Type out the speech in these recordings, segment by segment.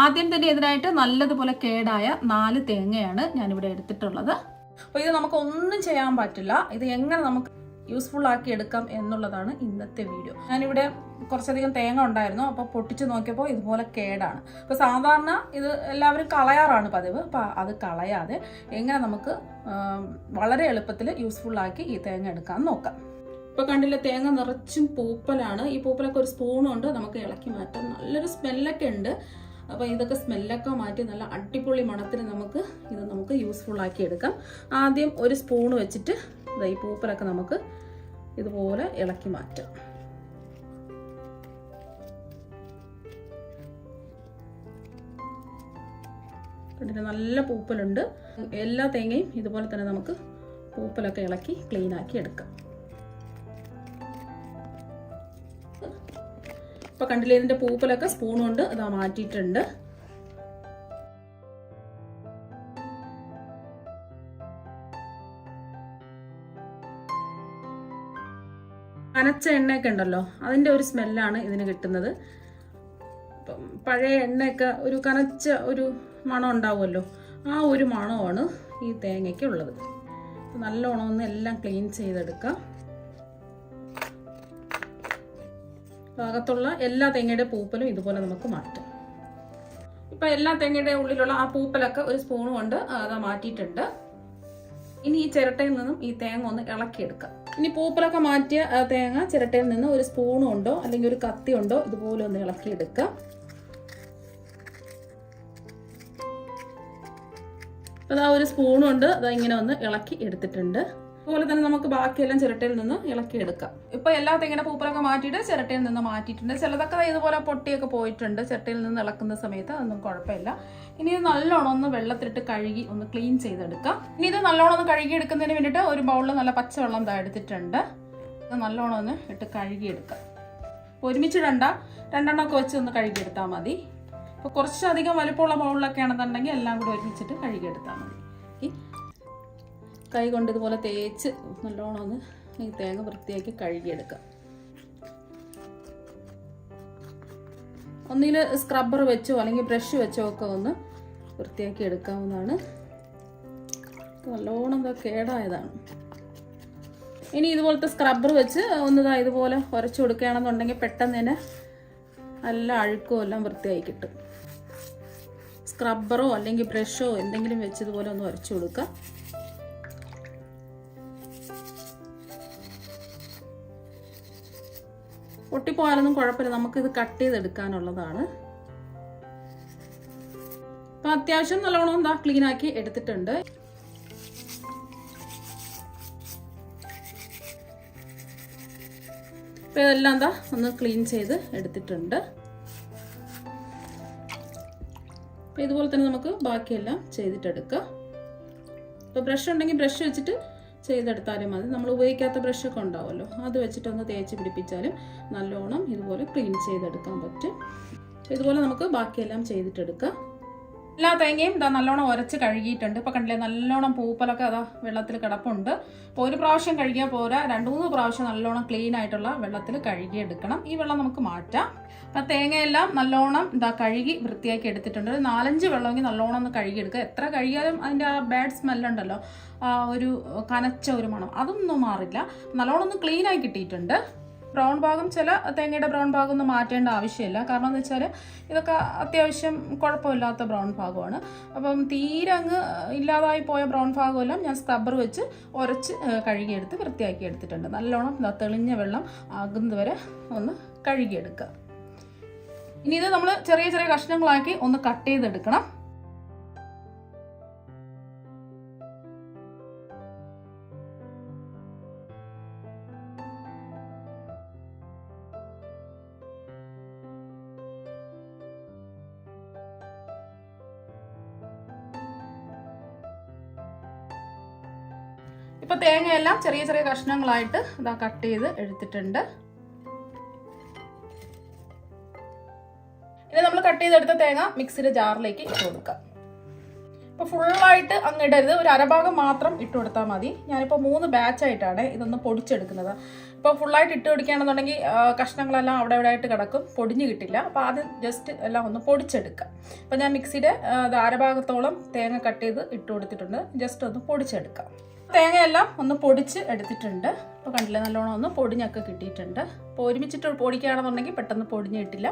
ആദ്യം തന്നെ ഇതിനായിട്ട് നല്ലതുപോലെ കേടായ നാല് തേങ്ങയാണ് ഞാനിവിടെ എടുത്തിട്ടുള്ളത്. അപ്പോൾ ഇത് നമുക്ക് ഒന്നും ചെയ്യാൻ പറ്റില്ല. ഇത് എങ്ങനെ നമുക്ക് യൂസ്ഫുൾ ആക്കി എടുക്കാം എന്നുള്ളതാണ് ഇന്നത്തെ വീഡിയോ ഞാനിവിടെ കുറച്ചധികം തേങ്ങ ഉണ്ടായിരുന്നു. അപ്പോൾ പൊട്ടിച്ച് നോക്കിയപ്പോൾ ഇതുപോലെ കേടാണ്. അപ്പോൾ സാധാരണ ഇത് എല്ലാവരും കളയാറാണ് പതിവ്. അപ്പോൾ അത് കളയാതെ എങ്ങനെ നമുക്ക് വളരെ എളുപ്പത്തിൽ യൂസ്ഫുൾ ആക്കി ഈ തേങ്ങ എടുക്കാൻ നോക്കാം. ഇപ്പോൾ കണ്ടില്ല തേങ്ങ നിറച്ചും പൂപ്പലാണ്. ഈ പൂപ്പലൊക്കെ ഒരു സ്പൂൺ നമുക്ക് ഇളക്കി മാറ്റാം. നല്ലൊരു സ്മെല്ലൊക്കെ ഉണ്ട്. അപ്പോൾ ഇതൊക്കെ സ്മെല്ലൊക്കെ മാറ്റി നല്ല അടിപൊളി മണത്തിന് നമുക്ക് ഇത് നമുക്ക് യൂസ്ഫുൾ ആക്കി എടുക്കാം. ആദ്യം ഒരു സ്പൂൺ വെച്ചിട്ട് ഈ പൂപ്പലൊക്കെ നമുക്ക് ഇതുപോലെ ഇളക്കി മാറ്റാം. കണ്ടിട്ട് നല്ല പൂപ്പലുണ്ട്. എല്ലാ തേങ്ങയും ഇതുപോലെ തന്നെ നമുക്ക് പൂപ്പലൊക്കെ ഇളക്കി ക്ലീനാക്കി എടുക്കാം. ഇപ്പൊ കണ്ടില്ലേ? ഇതിന്റെ പൂപ്പലൊക്കെ സ്പൂൺ കൊണ്ട് ഇതാ മാറ്റിയിട്ടുണ്ട്. കനച്ച എണ്ണയൊക്കെ ഉണ്ടല്ലോ അതിന്റെ ഒരു സ്മെല്ലാണ് ഇതിന് കിട്ടുന്നത്. പഴയ എണ്ണയൊക്കെ ഒരു കനച്ച ഒരു മണം ഉണ്ടാവുമല്ലോ ആ ഒരു മണമാണ് ഈ തേങ്ങയ്ക്ക് ഉള്ളത്. നല്ല നല്ലോണം ഒന്ന് എല്ലാം ക്ലീൻ ചെയ്തെടുക്കാം. ഭാഗത്തുള്ള എല്ലാ തേങ്ങയുടെ പൂപ്പലും ഇതുപോലെ നമുക്ക് മാറ്റാം. ഇപ്പൊ എല്ലാ തേങ്ങയുടെ ഉള്ളിലുള്ള ആ പൂപ്പലൊക്കെ ഒരു സ്പൂൺ കൊണ്ട് അത് മാറ്റിയിട്ടുണ്ട്. ഇനി ഈ ചിരട്ടയിൽ നിന്നും ഈ തേങ്ങ ഒന്ന് ഇളക്കിയെടുക്കാം. ഇനി പൂപ്പലൊക്കെ മാറ്റിയ തേങ്ങ ചിരട്ടയിൽ നിന്ന് ഒരു സ്പൂൺ ഉണ്ടോ അല്ലെങ്കിൽ ഒരു കത്തി ഉണ്ടോ ഇതുപോലെ ഒന്ന് ഇളക്കിയെടുക്കാം. അതാ ഒരു സ്പൂൺ കൊണ്ട് അതാ ഇങ്ങനെ ഒന്ന് ഇളക്കി എടുത്തിട്ടുണ്ട്. അതുപോലെ തന്നെ നമുക്ക് ബാക്കിയെല്ലാം ചിരട്ടയിൽ നിന്ന് ഇളക്കി എടുക്കാം ഇപ്പൊ എല്ലാ തെങ്ങിന്റെ പൂപ്പലൊക്കെ മാറ്റിയിട്ട് ചിരട്ടയിൽ നിന്ന് മാറ്റിയിട്ടുണ്ട്. ചിലതൊക്കെ ഇതുപോലെ പൊട്ടിയൊക്കെ പോയിട്ടുണ്ട്. ചിരട്ടയിൽ നിന്ന് ഇളക്കുന്ന സമയത്ത് അതൊന്നും കുഴപ്പമില്ല. ഇനി ഇത് നല്ലോണം ഒന്ന് വെള്ളത്തിലിട്ട് കഴുകി ഒന്ന് ക്ലീൻ ചെയ്തെടുക്കാം. ഇനി ഇത് നല്ലോണം ഒന്ന് കഴുകി എടുക്കുന്നതിന് വേണ്ടിയിട്ട് ഒരു ബൗളിൽ നല്ല പച്ചവെള്ളം ഇതാ എടുത്തിട്ടുണ്ട്. ഇത് നല്ലോണം ഒന്ന് ഇട്ട് കഴുകിയെടുക്കാം. ഒരുമിച്ച് രണ്ട രണ്ടെണ്ണമൊക്കെ വെച്ച് ഒന്ന് കഴുകിയെടുത്താൽ മതി. അപ്പോൾ കുറച്ചധികം വലുപ്പമുള്ള ബൗളിലൊക്കെ ആണെന്നുണ്ടെങ്കിൽ എല്ലാം കൂടി ഒരുമിച്ചിട്ട് കഴുകിയെടുത്താൽ മതി. കൈ കൊണ്ട് ഇതുപോലെ തേച്ച് നല്ലോണം ഒന്ന് ഈ തേങ്ങ വൃത്തിയാക്കി കഴുകിയെടുക്കാം. ഒന്നിൽ സ്ക്രബ്ബർ വെച്ചോ അല്ലെങ്കിൽ ബ്രഷ് വെച്ചോ ഒക്കെ ഒന്ന് വൃത്തിയാക്കി എടുക്കാവുന്നതാണ്. നല്ലോണം കേടായതാണ്. ഇനി ഇതുപോലത്തെ സ്ക്രബ്ബർ വെച്ച് ഒന്ന് ഇതാ ഇതുപോലെ ഉരച്ചു കൊടുക്കുകയാണെന്നുണ്ടെങ്കിൽ പെട്ടെന്ന് തന്നെ നല്ല അഴുക്കും എല്ലാം വൃത്തിയായി കിട്ടും. സ്ക്രബ്ബറോ അല്ലെങ്കിൽ ബ്രഷോ എന്തെങ്കിലും വെച്ച് ഇതുപോലെ ഒന്ന് ഉരച്ചു കൊടുക്കുക പൊട്ടിപ്പോയാലൊന്നും കുഴപ്പമില്ല. നമുക്കിത് കട്ട് ചെയ്തെടുക്കാനുള്ളതാണ്. അപ്പൊ അത്യാവശ്യം നല്ലോണം എന്താ ക്ലീൻ ആക്കി എടുത്തിട്ടുണ്ട്. ഇപ്പൊ ഇതെല്ലാം എന്താ ഒന്ന് ക്ലീൻ ചെയ്ത് എടുത്തിട്ടുണ്ട്. ഇതുപോലെ തന്നെ നമുക്ക് ബാക്കിയെല്ലാം ചെയ്തിട്ടെടുക്കാം. ഇപ്പോൾ ബ്രഷ് ഉണ്ടെങ്കിൽ ബ്രഷ് വെച്ചിട്ട് ചെയ്തെടുത്താലും മതി നമ്മൾ ഉപയോഗിക്കാത്ത ബ്രഷൊക്കെ ഉണ്ടാവുമല്ലോ. അത് വെച്ചിട്ടൊന്ന് തേച്ച് പിടിപ്പിച്ചാലും നല്ലോണം ഇതുപോലെ ക്ലീൻ ചെയ്തെടുക്കാൻ പറ്റും. ഇതുപോലെ നമുക്ക് ബാക്കിയെല്ലാം ചെയ്തിട്ടെടുക്കാം. എല്ലാ തേങ്ങയും ഇതാ നല്ലോണം ഉരച്ച് കഴുകിയിട്ടുണ്ട്. ഇപ്പൊ കണ്ടില്ലേ നല്ലോണം പൂപ്പലൊക്കെ അതാ വെള്ളത്തിൽ കിടപ്പുണ്ട്. അപ്പോൾ ഒരു പ്രാവശ്യം കഴുകിയാൽ പോരാ. രണ്ട് മൂന്ന് പ്രാവശ്യം നല്ലോണം ക്ലീൻ ആയിട്ടുള്ള വെള്ളത്തിൽ കഴുകിയെടുക്കണം. ഈ വെള്ളം നമുക്ക് മാറ്റാം. അപ്പം തേങ്ങയെല്ലാം നല്ലോണം ഇതാ കഴുകി വൃത്തിയാക്കി എടുത്തിട്ടുണ്ട്. ഒരു നാലഞ്ച് വെള്ളമെങ്കിൽ നല്ലോണം ഒന്ന് കഴുകിയെടുക്കുക. എത്ര കഴുകിയാലും അതിന്റെ ആ ബാഡ് സ്മെല്ലുണ്ടല്ലോ ആ ഒരു കനച്ച ഒരു മണം. അതൊന്നും മാറില്ല. നല്ലോണം ഒന്ന് ക്ലീനായി കിട്ടിയിട്ടുണ്ട്. ബ്രൗൺ ഭാഗം ചില തേങ്ങയുടെ ബ്രൗൺ ഭാഗം ഒന്നും മാറ്റേണ്ട ആവശ്യമില്ല. കാരണം എന്ന് വെച്ചാൽ ഇതൊക്കെ അത്യാവശ്യം കുഴപ്പമില്ലാത്ത ബ്രൗൺ ഭാഗമാണ്. അപ്പം തീരെ അങ്ങ് ഇല്ലാതായി പോയ ബ്രൗൺ ഭാഗമെല്ലാം ഞാൻ സ്ക്രബ്ബർ വെച്ച് ഉരച്ച് കഴുകിയെടുത്ത് വൃത്തിയാക്കി എടുത്തിട്ടുണ്ട്. നല്ലോണം തെളിഞ്ഞ വെള്ളം ആകുന്നത് വരെ ഒന്ന് കഴുകിയെടുക്കുക. ഇനി ഇത് നമ്മൾ ചെറിയ ചെറിയ കഷ്ണങ്ങളാക്കി ഒന്ന് കട്ട് ചെയ്തെടുക്കണം. ഇപ്പൊ തേങ്ങയെല്ലാം ചെറിയ ചെറിയ കഷ്ണങ്ങളായിട്ട് ഇതാ കട്ട് ചെയ്ത് എടുത്തിട്ടുണ്ട്. ഇനി നമ്മൾ കട്ട് ചെയ്തെടുത്ത തേങ്ങ മിക്സിയുടെ ജാറിലേക്ക് ഇട്ട് കൊടുക്കാം ഇപ്പൊ ഫുള്ളായിട്ട് അങ്ങ് ഇടരുത്. ഒരു അരഭാഗം മാത്രം ഇട്ട് കൊടുത്താൽ മതി. ഞാനിപ്പോൾ മൂന്ന് ബാച്ച് ആയിട്ടാണ് ഇതൊന്ന് പൊടിച്ചെടുക്കുന്നത്. ഇപ്പോൾ ഫുള്ളായിട്ട് ഇട്ട് കൊടുക്കുകയാണെന്നുണ്ടെങ്കിൽ കഷ്ണങ്ങളെല്ലാം അവിടെ ഇവിടെ ആയിട്ട് കിടക്കും. പൊടിഞ്ഞ് കിട്ടില്ല. അപ്പോൾ ആദ്യം ജസ്റ്റ് എല്ലാം ഒന്ന് പൊടിച്ചെടുക്കുക. അപ്പോൾ ഞാൻ മിക്സിയുടെ അരഭാഗത്തോളം തേങ്ങ കട്ട് ചെയ്ത് ഇട്ട് കൊടുത്തിട്ടുണ്ട്. ജസ്റ്റ് ഒന്ന് പൊടിച്ചെടുക്കാം തേങ്ങയെല്ലാം ഒന്ന് പൊടിച്ച് എടുത്തിട്ടുണ്ട്. ഇപ്പോൾ കണ്ടില്ലേ നല്ലോണം ഒന്ന് പൊടിഞ്ഞൊക്കെ കിട്ടിയിട്ടുണ്ട്. അപ്പോൾ ഒരുമിച്ചിട്ട് പൊടിക്കുകയാണെന്നുണ്ടെങ്കിൽ പെട്ടെന്ന് പൊടിഞ്ഞ് കിട്ടില്ല.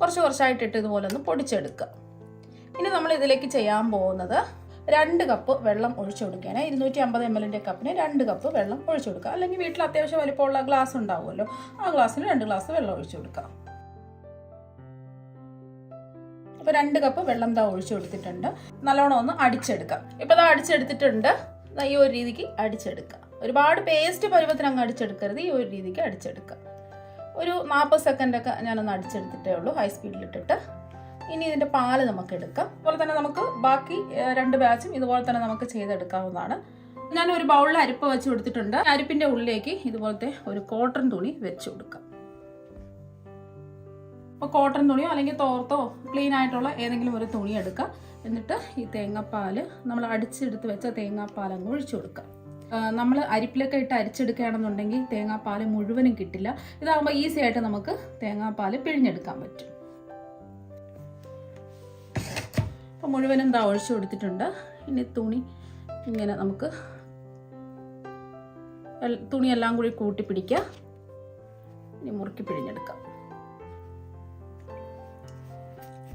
കുറച്ച് കുറച്ചായിട്ട് ഇട്ട് ഇതുപോലെ ഒന്ന് പൊടിച്ചെടുക്കുക. ഇനി നമ്മൾ ഇതിലേക്ക് ചെയ്യാൻ പോകുന്നത് രണ്ട് കപ്പ് വെള്ളം ഒഴിച്ചു കൊടുക്കുകയാണ്. ഇരുന്നൂറ്റി അമ്പത് എം എല്ലിന്റെ കപ്പിന് രണ്ട് കപ്പ് വെള്ളം ഒഴിച്ചു കൊടുക്കുക. അല്ലെങ്കിൽ വീട്ടിൽ അത്യാവശ്യം വലിപ്പമുള്ള ഗ്ലാസ് ഉണ്ടാവുമല്ലോ ആ ഗ്ലാസ്സിന് രണ്ട് ഗ്ലാസ് വെള്ളം ഒഴിച്ചു കൊടുക്കുക. അപ്പോൾ രണ്ട് കപ്പ് വെള്ളം ദാ ഒഴിച്ചു കൊടുത്തിട്ടുണ്ട്. നല്ലോണം ഒന്ന് അടിച്ചെടുക്കാം. ഇപ്പോൾ ദാ അടിച്ചെടുത്തിട്ടുണ്ട്. ഈ ഒരു രീതിക്ക് അടിച്ചെടുക്കുക. ഒരുപാട് പേസ്റ്റ് പരുവത്തിന് അങ്ങ് അടിച്ചെടുക്കരുത് ഈ ഒരു രീതിക്ക് അടിച്ചെടുക്കുക. ഒരു നാൽപ്പത് സെക്കൻഡൊക്കെ ഞാനൊന്ന് അടിച്ചെടുത്തിട്ടേ ഉള്ളൂ ഹൈ സ്പീഡിലിട്ടിട്ട് ഇനി ഇതിന്റെ പാൽ നമുക്ക് എടുക്കാം. അതുപോലെ തന്നെ നമുക്ക് ബാക്കി രണ്ട് ബാച്ചും ഇതുപോലെ തന്നെ നമുക്ക് ചെയ്തെടുക്കാവുന്നതാണ്. ഞാൻ ഒരു ബൗളിൽ അരിപ്പ് വെച്ച് കൊടുത്തിട്ടുണ്ട്. അരിപ്പിന്റെ ഉള്ളിലേക്ക് ഇതുപോലത്തെ ഒരു കോട്ടൺ തുണി വെച്ച് കൊടുക്കാം. അപ്പോൾ കോട്ടൺ തുണിയോ അല്ലെങ്കിൽ തോർത്തോ ക്ലീൻ ആയിട്ടുള്ള ഏതെങ്കിലും ഒരു തുണി എടുക്കുക എന്നിട്ട് ഈ തേങ്ങാപ്പാൽ നമ്മൾ അടിച്ചെടുത്ത് വെച്ച തേങ്ങാപ്പാൽ അങ്ങ് ഒഴിച്ചു കൊടുക്കുക. നമ്മൾ അരിപ്പിലൊക്കെ ഇട്ട് അരിച്ചെടുക്കുകയാണെന്നുണ്ടെങ്കിൽ തേങ്ങാപ്പാൽ മുഴുവനും കിട്ടില്ല. ഇതാകുമ്പോൾ ഈസി ആയിട്ട് നമുക്ക് തേങ്ങാപ്പാൽ പിഴിഞ്ഞെടുക്കാൻ പറ്റും. അപ്പോൾ മുഴുവനും ഇതാ ഒഴിച്ചു കൊടുത്തിട്ടുണ്ട്. ഇനി തുണി ഇങ്ങനെ നമുക്ക് തുണിയെല്ലാം കൂടി കൂട്ടി പിടിക്കുക ഇനി മുറുക്കി പിഴിഞ്ഞെടുക്കാം.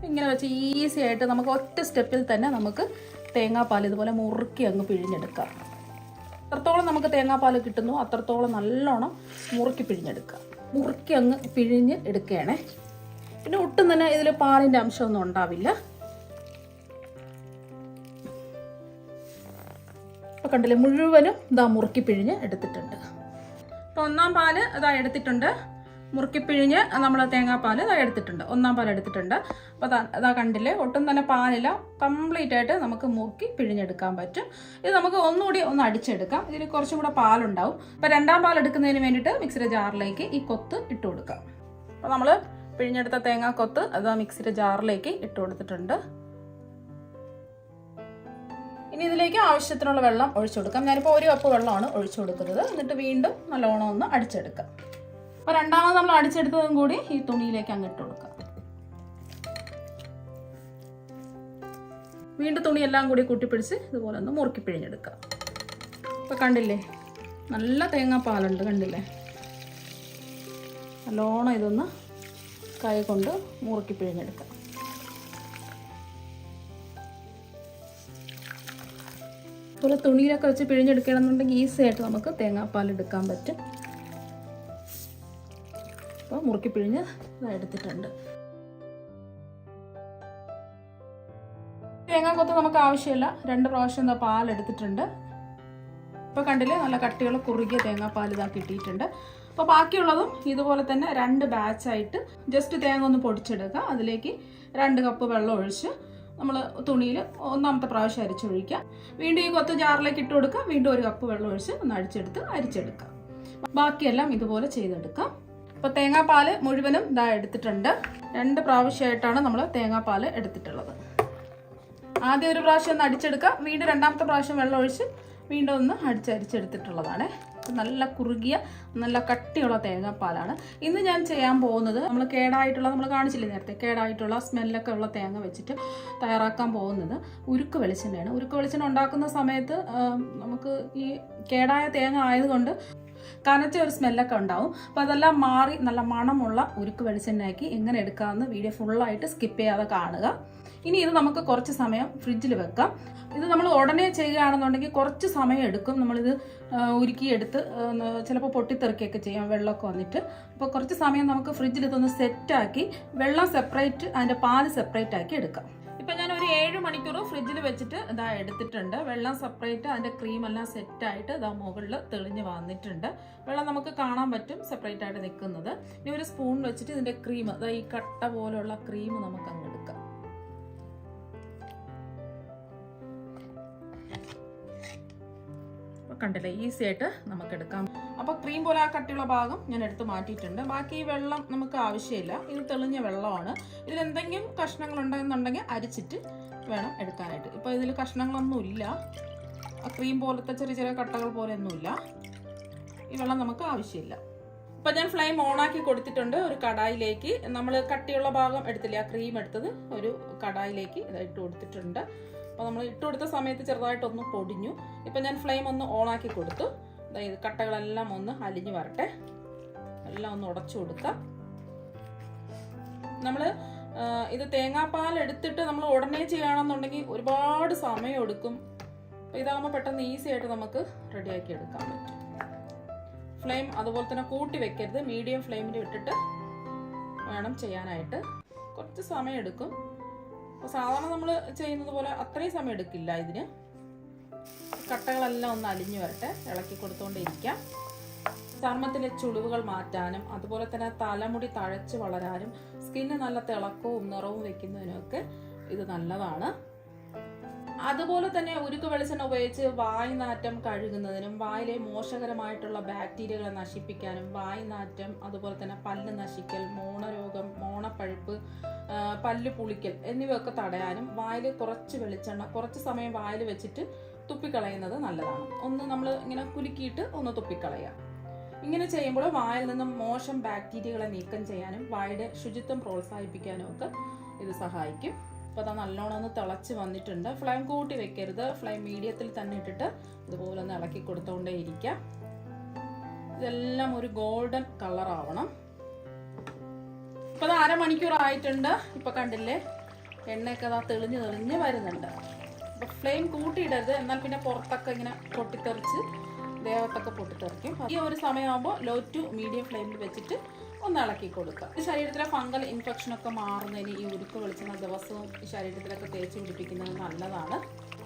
ഇങ്ങനെ വെച്ച് ഈസി ആയിട്ട് നമുക്ക് ഒറ്റ സ്റ്റെപ്പിൽ തന്നെ നമുക്ക് തേങ്ങാപ്പാൽ ഇതുപോലെ മുറുക്കി അങ്ങ് പിഴിഞ്ഞെടുക്കാം. എത്രത്തോളം നമുക്ക് തേങ്ങാപ്പാൽ കിട്ടുന്നു. അത്രത്തോളം നല്ലോണം മുറുക്കി പിഴിഞ്ഞെടുക്കുക മുറുക്കി അങ്ങ് പിഴിഞ്ഞ് എടുക്കുകയാണേ. പിന്നെ ഒട്ടും തന്നെ ഇതിൽ പാലിന്റെ അംശമൊന്നും ഉണ്ടാവില്ല. കണ്ടില്ലേ മുഴുവനും ഇതാ മുറുക്കി പിഴിഞ്ഞ് എടുത്തിട്ടുണ്ട്. ഒന്നാം പാൽ ഇതാ എടുത്തിട്ടുണ്ട്. മുറുക്കി പിഴിഞ്ഞ് നമ്മൾ തേങ്ങാപ്പാൽ ഇതാ എടുത്തിട്ടുണ്ട്. ഒന്നാം പാൽ എടുത്തിട്ടുണ്ട്. അപ്പോൾ അതാ കണ്ടില്ലേ? ഒട്ടും തന്നെ പാലില്ല. കംപ്ലീറ്റ് ആയിട്ട് നമുക്ക് മുറുക്കി പിഴിഞ്ഞെടുക്കാൻ പറ്റും. ഇത് നമുക്ക് ഒന്നുകൂടി ഒന്ന് അടിച്ചെടുക്കാം. ഇതിൽ കുറച്ചും കൂടെ പാലുണ്ടാവും. അപ്പോൾ രണ്ടാം പാൽ എടുക്കുന്നതിന് വേണ്ടിയിട്ട് മിക്സിയുടെ ജാറിലേക്ക് ഈ കൊത്ത് ഇട്ട് കൊടുക്കാം. അപ്പോൾ നമ്മൾ പിഴിഞ്ഞെടുത്ത തേങ്ങാ കൊത്ത് അത് മിക്സിയുടെ ജാറിലേക്ക് ഇട്ട് കൊടുത്തിട്ടുണ്ട്. ഇനി ഇതിലേക്ക് ആവശ്യത്തിനുള്ള വെള്ളം ഒഴിച്ചു കൊടുക്കാം. ഞാനിപ്പോൾ ഒരു കപ്പ് വെള്ളമാണ് ഒഴിച്ചു കൊടുക്കുന്നത്. എന്നിട്ട് വീണ്ടും നല്ലോണം ഒന്ന് അടിച്ചെടുക്കാം. അപ്പോൾ രണ്ടാമത് നമ്മൾ അടിച്ചെടുത്തതും കൂടി ഈ തുണിയിലേക്ക് അങ്ങ് ഇട്ട് കൊടുക്കാം. വീണ്ടും തുണി എല്ലാം കൂടി കൂട്ടിപ്പിടിച്ച് ഇതുപോലെ ഒന്ന് മുറുക്കി പിഴിഞ്ഞെടുക്കാം. അപ്പോൾ കണ്ടില്ലേ? നല്ല തേങ്ങാപ്പാലുണ്ട് കണ്ടില്ലേ? നല്ലോണം ഇതൊന്ന് കൈ കൊണ്ട് മുറുക്കി പിഴിഞ്ഞെടുക്കാം. അതുപോലെ തുണിയിലൊക്കെ വെച്ച് പിഴിഞ്ഞെടുക്കണമെന്നുണ്ടെങ്കിൽ ഈസി ആയിട്ട് നമുക്ക് തേങ്ങാപ്പാൽ എടുക്കാൻ പറ്റും. മുറുക്കി പിഴിഞ്ഞ് എടുത്തിട്ടുണ്ട്. തേങ്ങാക്കൊത്ത് നമുക്ക് ആവശ്യമില്ല. രണ്ട് പ്രാവശ്യം എന്താ പാൽ എടുത്തിട്ടുണ്ട്. ഇപ്പോൾ കണ്ടില്ലേ നല്ല കട്ടികൾ കുറുകിയ തേങ്ങാപ്പാൽ ഇതാ കിട്ടിയിട്ടുണ്ട്. അപ്പോൾ ബാക്കിയുള്ളതും ഇതുപോലെ തന്നെ രണ്ട് ബാച്ചായിട്ട് ജസ്റ്റ് തേങ്ങ ഒന്ന് പൊടിച്ചെടുക്കുക അതിലേക്ക് രണ്ട് കപ്പ് വെള്ളം ഒഴിച്ച് നമ്മൾ തുണിയിൽ ഒന്നാമത്തെ പ്രാവശ്യം അരിച്ചൊഴിക്കുക വീണ്ടും ഈ കൊത്ത് ജാറിലേക്ക് ഇട്ട് കൊടുക്കുക വീണ്ടും ഒരു കപ്പ് വെള്ളം ഒഴിച്ച് ഒന്ന് അടിച്ചെടുത്ത് അരിച്ചെടുക്കുക ബാക്കിയെല്ലാം ഇതുപോലെ ചെയ്തെടുക്കാം. അപ്പോൾ തേങ്ങാപ്പാൽ മുഴുവനും ഇതാ എടുത്തിട്ടുണ്ട്. രണ്ട് പ്രാവശ്യമായിട്ടാണ് നമ്മൾ തേങ്ങാപ്പാൽ എടുത്തിട്ടുള്ളത്. ആദ്യം ഒരു പ്രാവശ്യം ഒന്ന് അടിച്ചെടുക്കുക വീണ്ടും രണ്ടാമത്തെ പ്രാവശ്യം വെള്ളം ഒഴിച്ച് വീണ്ടും ഒന്ന് അടിച്ചരിച്ചെടുത്തിട്ടുള്ളതാണ്. നല്ല കുറുകിയ നല്ല കട്ടിയുള്ള തേങ്ങാപ്പാലാണ്. ഇന്ന് ഞാൻ ചെയ്യാൻ പോകുന്നത് നമ്മൾ കേടായിട്ടുള്ള നമ്മൾ കാണിച്ചില്ലേ നേരത്തെ കേടായിട്ടുള്ള സ്മെല്ലൊക്കെ ഉള്ള തേങ്ങ വെച്ചിട്ട് തയ്യാറാക്കാൻ പോകുന്നത് ഉരുക്ക് വെളിച്ചെണ്ണയാണ്. ഉരുക്ക് വെളിച്ചെണ്ണ ഉണ്ടാക്കുന്ന സമയത്ത് നമുക്ക് ഈ കേടായ തേങ്ങ ആയതുകൊണ്ട് കനച്ച ഒരു സ്മെല്ലൊക്കെ ഉണ്ടാവും. അപ്പോൾ അതെല്ലാം മാറി നല്ല മണമുള്ള ഉരുക്ക് വെളിച്ചെണ്ണയാക്കി എങ്ങനെ എടുക്കാമെന്ന് വീഡിയോ ഫുള്ളായിട്ട് സ്കിപ്പ് ചെയ്യാതെ കാണുക. ഇനി ഇത് നമുക്ക് കുറച്ച് സമയം ഫ്രിഡ്ജിൽ വെക്കാം. ഇത് നമ്മൾ ഉടനെ ചെയ്യുകയാണെന്നുണ്ടെങ്കിൽ കുറച്ച് സമയം എടുക്കും. നമ്മളിത് ഉരുക്കിയെടുത്ത് ചിലപ്പോൾ പൊട്ടിത്തെറിക്കുകയൊക്കെ ചെയ്യാം വെള്ളമൊക്കെ വന്നിട്ട്. അപ്പോൾ കുറച്ച് സമയം നമുക്ക് ഫ്രിഡ്ജിൽ ഇതൊന്ന് സെറ്റാക്കി വെള്ളം സെപ്പറേറ്റ് അതിന്റെ പാൽ സെപ്പറേറ്റ് ആക്കി എടുക്കാം. ഇപ്പം ഞാൻ ഏഴ് മണിക്കൂർ ഫ്രിഡ്ജിൽ വെച്ചിട്ട് ഇതാ എടുത്തിട്ടുണ്ട്. വെള്ളം സെപ്പറേറ്റ് അതിന്റെ ക്രീം എല്ലാം സെറ്റായിട്ട് ഇതാ മുകളിൽ തെളിഞ്ഞ് വന്നിട്ടുണ്ട്. വെള്ളം നമുക്ക് കാണാൻ പറ്റും സെപ്പറേറ്റ് ആയിട്ട് നിൽക്കുന്നത്. ഇനി ഒരു സ്പൂൺ വെച്ചിട്ട് ഇതിന്റെ ക്രീം ഇതാ ഈ കട്ട പോലുള്ള ക്രീം നമുക്ക് അങ്ങ് എടുക്കാം. കണ്ടില്ലേ ഈസി ആയിട്ട് നമുക്ക് എടുക്കാം. അപ്പോൾ ക്രീം പോലെ ആ കട്ടിയുള്ള ഭാഗം ഞാൻ എടുത്ത് മാറ്റിയിട്ടുണ്ട്. ബാക്കി ഈ വെള്ളം നമുക്ക് ആവശ്യമില്ല. ഇത് തെളിഞ്ഞ വെള്ളമാണ്. ഇതിൽ എന്തെങ്കിലും കഷ്ണങ്ങൾ ഉണ്ടെന്നുണ്ടെങ്കിൽ അരിച്ചിട്ട് വേണം എടുക്കാനായിട്ട്. ഇപ്പോൾ ഇതിൽ കഷ്ണങ്ങളൊന്നുമില്ല ആ ക്രീം പോലത്തെ ചെറിയ ചെറിയ കട്ടകൾ പോലെയൊന്നുമില്ല. ഈ വെള്ളം നമുക്ക് ആവശ്യമില്ല. ഇപ്പം ഞാൻ ഫ്ലെയിം ഓണാക്കി കൊടുത്തിട്ടുണ്ട് ഒരു കടായിലേക്ക്. നമ്മൾ കട്ടിയുള്ള ഭാഗം എടുത്തില്ല ആ ക്രീം എടുത്തത് ഒരു കടായിലേക്ക് ഇട്ട് കൊടുത്തിട്ടുണ്ട്. അപ്പോൾ നമ്മൾ ഇട്ട് കൊടുത്ത സമയത്ത് ചെറുതായിട്ടൊന്ന് പൊടിഞ്ഞു. ഇപ്പം ഞാൻ ഫ്ലെയിം ഒന്ന് ഓണാക്കി കൊടുത്തു. അതായത് കട്ടകളെല്ലാം ഒന്ന് അലിഞ്ഞു വരട്ടെ. എല്ലാം ഒന്ന് ഉടച്ചു കൊടുക്കാം. നമ്മൾ ഇത് തേങ്ങാപ്പാൽ എടുത്തിട്ട് നമ്മൾ ഉടനെ ചെയ്യുകയാണെന്നുണ്ടെങ്കിൽ ഒരുപാട് സമയം എടുക്കും. അപ്പോൾ ഇതാകുമ്പോൾ പെട്ടെന്ന് ഈസി ആയിട്ട് നമുക്ക് റെഡിയാക്കി എടുക്കാൻ പറ്റും. ഫ്ലെയിം അതുപോലെ തന്നെ കൂട്ടി വെക്കരുത്. മീഡിയം ഫ്ലെയിമിൽ ഇട്ടിട്ട് വേണം ചെയ്യാനായിട്ട്. കുറച്ച് സമയം എടുക്കും. അപ്പോൾ സാധാരണ നമ്മൾ ചെയ്യുന്നത് പോലെ അത്രയും സമയം എടുക്കില്ല ഇതിന്. കട്ടകളെല്ലാം ഒന്ന് അലിഞ്ഞു വരട്ടെ. ഇളക്കി കൊടുത്തുകൊണ്ടിരിക്കാം ചർമ്മത്തിലെ ചുളിവുകൾ മാറ്റാനും അതുപോലെ തന്നെ തലമുടി തഴച്ച് വളരാനും സ്കിന്ന് നല്ല തിളക്കവും നിറവും വെക്കുന്നതിനൊക്കെ ഇത് നല്ലതാണ്. അതുപോലെ തന്നെ ഉരുക്ക് വെളിച്ചെണ്ണ ഉപയോഗിച്ച് വായു നാറ്റം കഴുകുന്നതിനും വായിലെ മോശകരമായിട്ടുള്ള ബാക്ടീരിയകളെ നശിപ്പിക്കാനും വായു നാറ്റം അതുപോലെ തന്നെ പല്ല് നശിക്കൽ മോണരോഗം മോണപ്പഴുപ്പ് പല്ല് പുളിക്കൽ എന്നിവയൊക്കെ തടയാനും വായിൽ കുറച്ച് വെളിച്ചെണ്ണ കുറച്ച് സമയം വായിൽ വെച്ചിട്ട് തുപ്പിക്കളയുന്നത് നല്ലതാണ്. ഒന്ന് നമ്മൾ ഇങ്ങനെ കുലുക്കിയിട്ട് ഒന്ന് തുപ്പിക്കളയുക. ഇങ്ങനെ ചെയ്യുമ്പോൾ വായിൽ നിന്നും മോശം ബാക്ടീരിയകളെ നീക്കം ചെയ്യാനും വായുടെ ശുചിത്വം പ്രോത്സാഹിപ്പിക്കാനും ഒക്കെ ഇത് സഹായിക്കും. അപ്പോൾ അത് നല്ലോണം ഒന്ന് തിളച്ച് വന്നിട്ടുണ്ട്. ഫ്ലെയിം കൂട്ടി വെക്കരുത്. ഫ്ലെയിം മീഡിയത്തിൽ തന്നെ ഇട്ടിട്ട് ഇതുപോലെ ഒന്ന് ഇളക്കി കൊടുത്തുകൊണ്ടേ ഇരിക്കാം. ഇതെല്ലാം ഒരു ഗോൾഡൻ കളർ ആവണം. ഇപ്പൊ അത് അരമണിക്കൂർ ആയിട്ടുണ്ട്. ഇപ്പൊ കണ്ടില്ലേ? എണ്ണയൊക്കെ അതാ തെളിഞ്ഞ് തെളിഞ്ഞ് വരുന്നുണ്ട്. അപ്പൊ ഫ്ലെയിം കൂട്ടിയിടരുത്. എന്നാൽ പിന്നെ പുറത്തൊക്കെ ഇങ്ങനെ പൊട്ടിത്തെറിച്ച് ദേഹത്തൊക്കെ പൊട്ടിത്തെറിക്കും. ഈ ഒരു സമയമാകുമ്പോൾ ലോ ടു മീഡിയം ഫ്ലെയിമിൽ വെച്ചിട്ട് ഒന്ന് ഇളക്കി കൊടുക്കുക. ഈ ശരീരത്തിലെ ഫംഗൽ ഇൻഫെക്ഷനൊക്കെ മാറുന്നതിന് ഈ ഉരുക്ക് വെളിച്ചെണ്ണ ദിവസവും ഈ ശരീരത്തിലൊക്കെ തേച്ച് പിടിപ്പിക്കുന്നത് നല്ലതാണ്.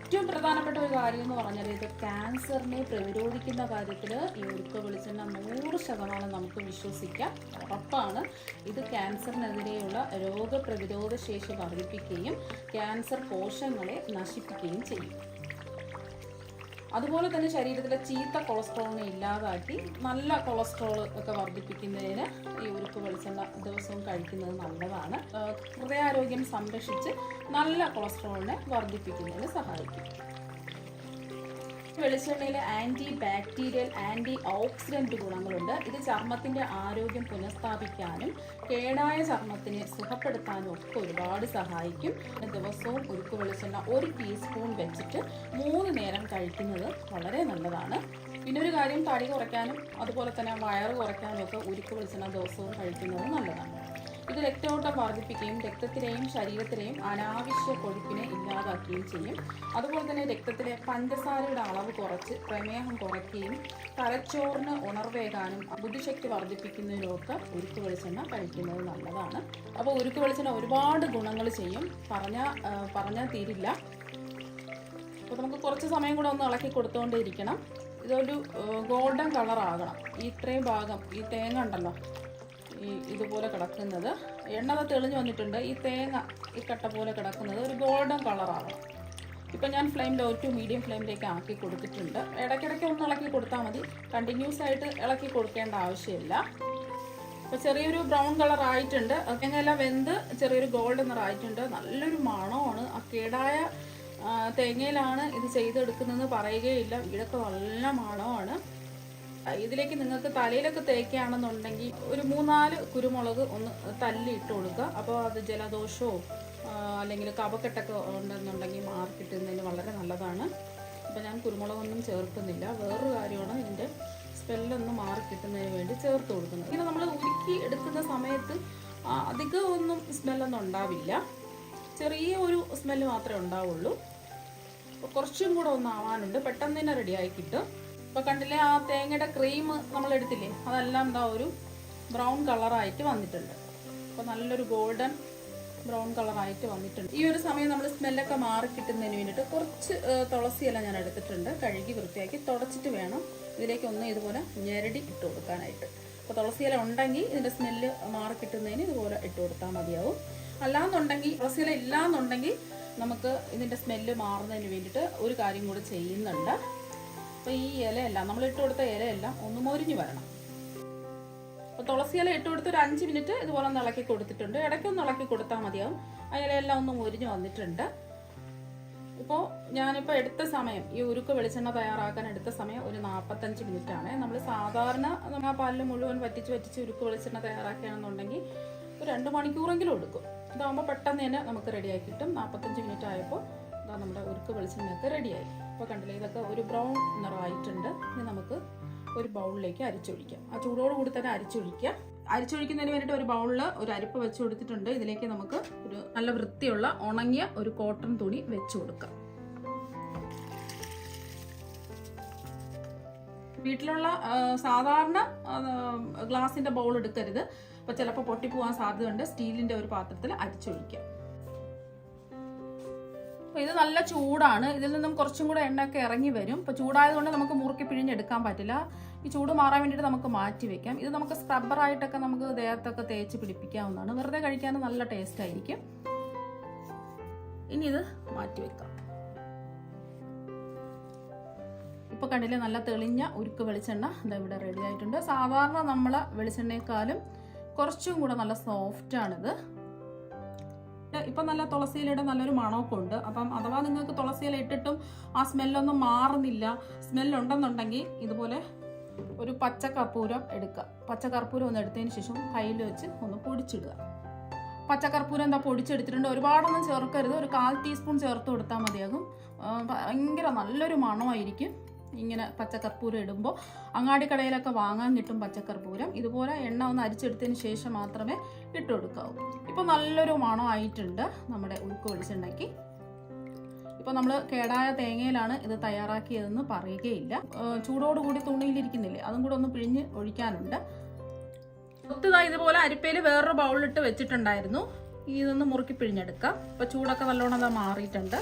ഏറ്റവും പ്രധാനപ്പെട്ട ഒരു കാര്യം എന്ന് പറഞ്ഞാൽ ഇത് ക്യാൻസറിനെ പ്രതിരോധിക്കുന്ന കാര്യത്തിൽ ഈ ഉരുക്ക് വെളിച്ചെണ്ണ നൂറ് ശതമാനം നമുക്ക് വിശ്വസിക്കാം. ഉറപ്പാണ്. ഇത് ക്യാൻസറിനെതിരെയുള്ള രോഗപ്രതിരോധ ശേഷി വർദ്ധിപ്പിക്കുകയും ക്യാൻസർ കോശങ്ങളെ നശിപ്പിക്കുകയും ചെയ്യും. അതുപോലെ തന്നെ ശരീരത്തിലെ ചീത്ത കൊളസ്ട്രോളിനെ ഇല്ലാതാക്കി നല്ല കൊളസ്ട്രോൾ ഒക്കെ വർദ്ധിപ്പിക്കുന്നതിന് ഈ ഉരുക്ക് വെളിച്ചെണ്ണ ദിവസവും കഴിക്കുന്നത് നല്ലതാണ്. ഹൃദയാരോഗ്യം സംരക്ഷിച്ച് നല്ല കൊളസ്ട്രോളിനെ വർദ്ധിപ്പിക്കുന്നതിന് സഹായിക്കും. വെളിച്ചെണ്ണയിൽ ആന്റി ബാക്ടീരിയൽ ആന്റി ഓക്സിഡന്റ് ഗുണങ്ങളുണ്ട്. ഇത് ചർമ്മത്തിന്റെ ആരോഗ്യം പുനഃസ്ഥാപിക്കാനും കേടായ ചർമ്മത്തിനെ സുഖപ്പെടുത്താനും ഒക്കെ ഒരുപാട് സഹായിക്കും. ദിവസവും ഉരുക്ക് വെളിച്ചെണ്ണ ഒരു ടീസ്പൂൺ വെച്ചിട്ട് മൂന്ന് നേരം കഴിക്കുന്നത് വളരെ നല്ലതാണ്. പിന്നെ ഒരു കാര്യം തടി കുറയ്ക്കാനും അതുപോലെ തന്നെ വയറ് കുറയ്ക്കാനും ഒക്കെ ഉരുക്ക് വെളിച്ചെണ്ണ ദിവസവും കഴിക്കുന്നത് നല്ലതാണ്. ഇത് രക്തയോട്ടം വർദ്ധിപ്പിക്കുകയും രക്തത്തിലെയും ശരീരത്തിലെയും അനാവശ്യ കൊഴുപ്പിനെ ഇല്ലാതാക്കുകയും ചെയ്യും. അതുപോലെ തന്നെ രക്തത്തിലെ പഞ്ചസാരയുടെ അളവ് കുറച്ച് പ്രമേഹം കുറയ്ക്കുകയും തലച്ചോറിന് ഉണർവേകാനും ബുദ്ധിശക്തി വർദ്ധിപ്പിക്കുന്നതിനുമൊക്കെ ഉരുക്ക് വെളിച്ചെണ്ണ കഴിക്കുന്നത് നല്ലതാണ്. അപ്പോൾ ഉരുക്ക് വെളിച്ചെണ്ണ ഒരുപാട് ഗുണങ്ങൾ ചെയ്യും. പറഞ്ഞാൽ പറഞ്ഞാൽ തീരില്ല. അപ്പോൾ നമുക്ക് കുറച്ച് സമയം കൂടെ ഒന്ന് ഇളക്കി കൊടുത്തുകൊണ്ടേ ഇരിക്കണം. ഇതൊരു ഗോൾഡൻ കളർ ആകണം ഇത്രയും ഭാഗം ഈ തേങ്ങ ഉണ്ടല്ലോ ഈ ഇതുപോലെ കിടക്കുന്നത്. എണ്ണ തെളിഞ്ഞു വന്നിട്ടുണ്ട്. ഈ തേങ്ങ ഈ കട്ട പോലെ കിടക്കുന്നത് ഒരു ഗോൾഡൻ കളറാവണം ഇപ്പം ഞാൻ ഫ്ലെയിം ലോ ടു മീഡിയം ഫ്ലെയിമിലേക്ക് ആക്കി കൊടുത്തിട്ടുണ്ട്. ഇടയ്ക്കിടയ്ക്ക് ഒന്ന് ഇളക്കി കൊടുത്താൽ മതി. കണ്ടിന്യൂസ് ആയിട്ട് ഇളക്കി കൊടുക്കേണ്ട ആവശ്യമില്ല. അപ്പോൾ ചെറിയൊരു ബ്രൗൺ കളർ ആയിട്ടുണ്ട്. തേങ്ങയെല്ലാം വെന്ത് ചെറിയൊരു ഗോൾഡ് നിറ ആയിട്ടുണ്ട്. നല്ലൊരു മണമാണ്. ആ കേടായ തേങ്ങയിലാണ് ഇത് ചെയ്തെടുക്കുന്നതെന്ന് പറയുകയില്ല. വീടൊക്കെ നല്ല മണമാണ്. ഇതിലേക്ക് നിങ്ങൾക്ക് തലയിലൊക്കെ തേക്കുകയാണെന്നുണ്ടെങ്കിൽ ഒരു മൂന്നാൽ കുരുമുളക് ഒന്ന് തല്ലി ഇട്ട് കൊടുക്കുക. അപ്പോൾ അത് ജലദോഷമോ അല്ലെങ്കിൽ കവക്കെട്ടൊക്കെ ഉണ്ടെന്നുണ്ടെങ്കിൽ മാറി കിട്ടുന്നതിന് വളരെ നല്ലതാണ്. അപ്പോൾ ഞാൻ കുരുമുളകൊന്നും ചേർക്കുന്നില്ല. വേറൊരു കാര്യമാണ് ഇതിന്റെ സ്മെല്ലൊന്ന് മാറി കിട്ടുന്നതിന് വേണ്ടി ചേർത്ത് കൊടുക്കുന്നത്. ഇങ്ങനെ നമ്മൾ ഉരുക്കി എടുക്കുന്ന സമയത്ത് അധികം ഒന്നും സ്മെല്ലൊന്നും ഉണ്ടാവില്ല. ചെറിയ ഒരു സ്മെല്ല് മാത്രമേ ഉണ്ടാവുള്ളൂ. കുറച്ചും കൂടെ ഒന്ന് ആവാനുണ്ട്. പെട്ടെന്ന് തന്നെ റെഡിയായി കിട്ടും. ഇപ്പോൾ കണ്ടില്ലേ ആ തേങ്ങയുടെ ക്രീം നമ്മൾ എടുത്തില്ലേ? അതെല്ലാം എന്താ ഒരു ബ്രൗൺ കളറായിട്ട് വന്നിട്ടുണ്ട്. അപ്പോൾ നല്ലൊരു ഗോൾഡൻ ബ്രൗൺ കളറായിട്ട് വന്നിട്ടുണ്ട്. ഈ ഒരു സമയം നമ്മൾ സ്മെല്ലൊക്കെ മാറി കിട്ടുന്നതിന് വേണ്ടിയിട്ട് കുറച്ച് തുളസിയെല്ലാം ഞാൻ എടുത്തിട്ടുണ്ട്. കഴുകി വൃത്തിയാക്കി തുടച്ചിട്ട് വേണം ഇതിലേക്ക് ഒന്ന് ഇതുപോലെ ഞെരടി ഇട്ട് കൊടുക്കാനായിട്ട്. അപ്പോൾ തുളസിയില ഉണ്ടെങ്കിൽ ഇതിന്റെ സ്മെല്ല് മാറി കിട്ടുന്നതിന് ഇതുപോലെ ഇട്ട് കൊടുത്താൽ മതിയാവും. അല്ലാന്നുണ്ടെങ്കിൽ തുളസിയില ഇല്ലാന്നുണ്ടെങ്കിൽ നമുക്ക് ഇതിന്റെ സ്മെല്ല് മാറുന്നതിന് വേണ്ടിയിട്ട് ഒരു കാര്യം കൂടെ ചെയ്യുന്നുണ്ട്. അപ്പോൾ ഈ ഇലയെല്ലാം നമ്മൾ ഇട്ട് കൊടുത്ത ഇലയെല്ലാം ഒന്ന് മൊരിഞ്ഞ് വരണം. അപ്പോൾ തുളസി ഇല ഇട്ട് കൊടുത്ത് ഒരു അഞ്ച് മിനിറ്റ് ഇതുപോലെ ഒന്ന് ഇളക്കി കൊടുത്തിട്ടുണ്ട്. ഇടയ്ക്കൊന്ന് ഇളക്കി കൊടുത്താൽ മതിയാവും. ആ ഇലയെല്ലാം ഒന്ന് മൊരിഞ്ഞ് വന്നിട്ടുണ്ട്. ഇപ്പോൾ ഞാനിപ്പോൾ എടുത്ത സമയം ഈ ഉരുക്ക് വെളിച്ചെണ്ണ തയ്യാറാക്കാൻ എടുത്ത സമയം ഒരു നാൽപ്പത്തഞ്ച് മിനിറ്റ് ആണ് നമ്മൾ സാധാരണ നമ്മൾ ആ പാലിൽ മുഴുവൻ വറ്റിച്ച് വറ്റിച്ച് ഉരുക്ക് വെളിച്ചെണ്ണ തയ്യാറാക്കുകയാണെന്നുണ്ടെങ്കിൽ ഒരു രണ്ട് മണിക്കൂറെങ്കിലും എടുക്കും. ഇതാകുമ്പോൾ പെട്ടെന്ന് തന്നെ നമുക്ക് റെഡിയാക്കി കിട്ടും. നാൽപ്പത്തഞ്ച് മിനിറ്റ് ആയപ്പോൾ ഇതാ നമ്മുടെ ഉരുക്ക് വെളിച്ചെണ്ണയൊക്കെ റെഡിയായി അപ്പോൾ കണ്ടില്ലേ ഇതൊക്കെ ഒരു ബ്രൗൺ നിറമായിട്ടുണ്ട്. ഇനി നമുക്ക് ഒരു ബൗളിലേക്ക് അരിച്ചൊഴിക്കാം. ആ ചൂടോട് കൂടി തന്നെ അരിച്ചൊഴിക്കുക അരിച്ചൊഴിക്കുന്നതിന് വേണ്ടിയിട്ട് ഒരു ബൗളിൽ ഒരു അരിപ്പ് വെച്ച് കൊടുത്തിട്ടുണ്ട്. ഇതിലേക്ക് നമുക്ക് ഒരു നല്ല വൃത്തിയുള്ള ഉണങ്ങിയ ഒരു കോട്ടൺ തുണി വെച്ച് കൊടുക്കാം. വീട്ടിലുള്ള സാധാരണ ഗ്ലാസിന്റെ ബൗൾ എടുക്കരുത്. അപ്പൊ ചിലപ്പോൾ പൊട്ടിപ്പോവാൻ സാധ്യതയുണ്ട്. സ്റ്റീലിന്റെ ഒരു പാത്രത്തിൽ അരിച്ചൊഴിക്കാം. അപ്പൊ ഇത് നല്ല ചൂടാണ്. ഇതിൽ നിന്നും കുറച്ചും കൂടെ എണ്ണയൊക്കെ ഇറങ്ങി വരും. ഇപ്പൊ ചൂടായതുകൊണ്ട് നമുക്ക് മുറുക്കി പിഴിഞ്ഞെടുക്കാൻ പറ്റില്ല. ഈ ചൂട് മാറാൻ വേണ്ടിയിട്ട് നമുക്ക് മാറ്റി വെക്കാം. ഇത് നമുക്ക് സ്ക്രബ്ബറായിട്ടൊക്കെ നമുക്ക് ദേഹത്തൊക്കെ തേച്ച് പിടിപ്പിക്കാവുന്നതാണ്. വെറുതെ കഴിക്കാൻ നല്ല ടേസ്റ്റ് ആയിരിക്കും. ഇനി ഇത് മാറ്റി വെക്കാം. ഇപ്പൊ കണ്ടില്ലേ നല്ല തെളിഞ്ഞ ഉരുക്ക് വെളിച്ചെണ്ണ? ഇതാ ഇവിടെ റെഡി ആയിട്ടുണ്ട്. സാധാരണ നമ്മളെ വെളിച്ചെണ്ണയെക്കാളും കുറച്ചും കൂടെ നല്ല സോഫ്റ്റ് ആണിത് ഇപ്പൊ നല്ല തുളസിയിലയുടെ നല്ലൊരു മണമൊക്കെ ഉണ്ട് അപ്പം അഥവാ നിങ്ങൾക്ക് തുളസിയില ഇട്ടിട്ടും ആ സ്മെല്ലൊന്നും മാറുന്നില്ല സ്മെല്ലുണ്ടെന്നുണ്ടെങ്കിൽ ഇതുപോലെ ഒരു പച്ച കർപ്പൂരം എടുക്കുക. പച്ച കർപ്പൂരം ഒന്ന് എടുത്തതിന് ശേഷം കയ്യിൽ വെച്ച് ഒന്ന് പൊടിച്ചിടുക. പച്ച കർപ്പൂരം എന്താ പൊടിച്ചെടുത്തിട്ടുണ്ട്? ഒരുപാടൊന്നും ചേർക്കരുത്. ഒരു കാൽ ടീസ്പൂൺ ചേർത്ത് കൊടുത്താൽ മതിയാകും. ഭയങ്കര നല്ലൊരു മണമായിരിക്കും. ഇങ്ങനെ പച്ചക്കർപ്പൂരം ഇടുമ്പോൾ അങ്ങാടി കടയിലൊക്കെ വാങ്ങാൻ കിട്ടും പച്ചക്കർപ്പൂരം. ഇതുപോലെ എണ്ണ ഒന്ന് അരിച്ചെടുത്തതിന് ശേഷം മാത്രമേ ഇട്ട് കൊടുക്കാവൂ. ഇപ്പോൾ നല്ലൊരു മണമായിട്ടുണ്ട് നമ്മുടെ ഉരുക്ക് വെളിച്ചുണ്ടാക്കി ഇപ്പോൾ നമ്മൾ കേടായ തേങ്ങയിലാണ് ഇത് തയ്യാറാക്കിയതെന്ന് പറയുകയില്ല. ചൂടോടുകൂടി തുണിയിലിരിക്കുന്നില്ലേ? അതും കൂടെ ഒന്ന് പിഴിഞ്ഞ് ഒഴിക്കാനുണ്ട്. ഒത്തുതാ ഇതുപോലെ അരിപ്പയിൽ വേറൊരു ബൗളിലിട്ട് വെച്ചിട്ടുണ്ടായിരുന്നു. ഇതൊന്ന് മുറുക്കി പിഴിഞ്ഞെടുക്കാം. ഇപ്പോൾ ചൂടൊക്കെ നല്ലോണം അത് മാറിയിട്ടുണ്ട്.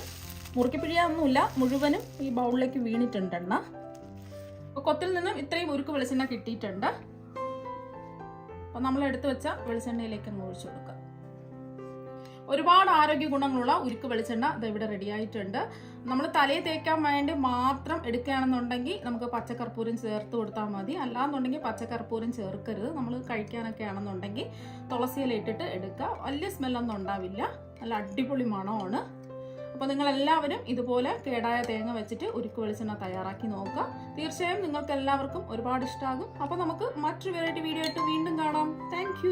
മുറുക്കി പിഴിയാനൊന്നുമില്ല മുഴുവനും ഈ ബൗളിലേക്ക് വീണിട്ടുണ്ട് എണ്ണ. അപ്പോൾ കൊത്തിൽ നിന്നും ഇത്രയും ഉരുക്ക് വെളിച്ചെണ്ണ കിട്ടിയിട്ടുണ്ട്. അപ്പോൾ നമ്മൾ എടുത്തു വെച്ച വെളിച്ചെണ്ണയിലേക്ക് ഒന്ന് ഒഴിച്ചു കൊടുക്കാം ഒരുപാട് ആരോഗ്യ ഗുണങ്ങളുള്ള ഉരുക്ക് വെളിച്ചെണ്ണ ഇത് ഇവിടെ റെഡി ആയിട്ടുണ്ട്. നമ്മൾ തലയിൽ തേക്കാൻ വേണ്ടി മാത്രം എടുക്കുകയാണെന്നുണ്ടെങ്കിൽ നമുക്ക് പച്ചക്കർപ്പൂരം ചേർത്ത് കൊടുത്താൽ മതി. അല്ലാന്നുണ്ടെങ്കിൽ പച്ചക്കർപ്പൂരം ചേർക്കരുത്. നമ്മൾ കഴിക്കാനൊക്കെ ആണെന്നുണ്ടെങ്കിൽ തുളസിയില ഇട്ടിട്ട് എടുക്കുക. വലിയ സ്മെല്ലൊന്നും ഉണ്ടാവില്ല. നല്ല അടിപൊളി മണമാണ്. അപ്പോൾ നിങ്ങൾ എല്ലാവരും ഇതുപോലെ കേടായ തേങ്ങ വെച്ചിട്ട് ഉരുക്ക് വെളിച്ചെണ്ണ തയ്യാറാക്കി നോക്കുക. തീർച്ചയായും നിങ്ങൾക്ക് എല്ലാവർക്കും ഒരുപാട് ഇഷ്ടമാകും അപ്പോൾ നമുക്ക് മറ്റൊരു വെറൈറ്റി വീഡിയോ ആയിട്ട് വീണ്ടും കാണാം. താങ്ക്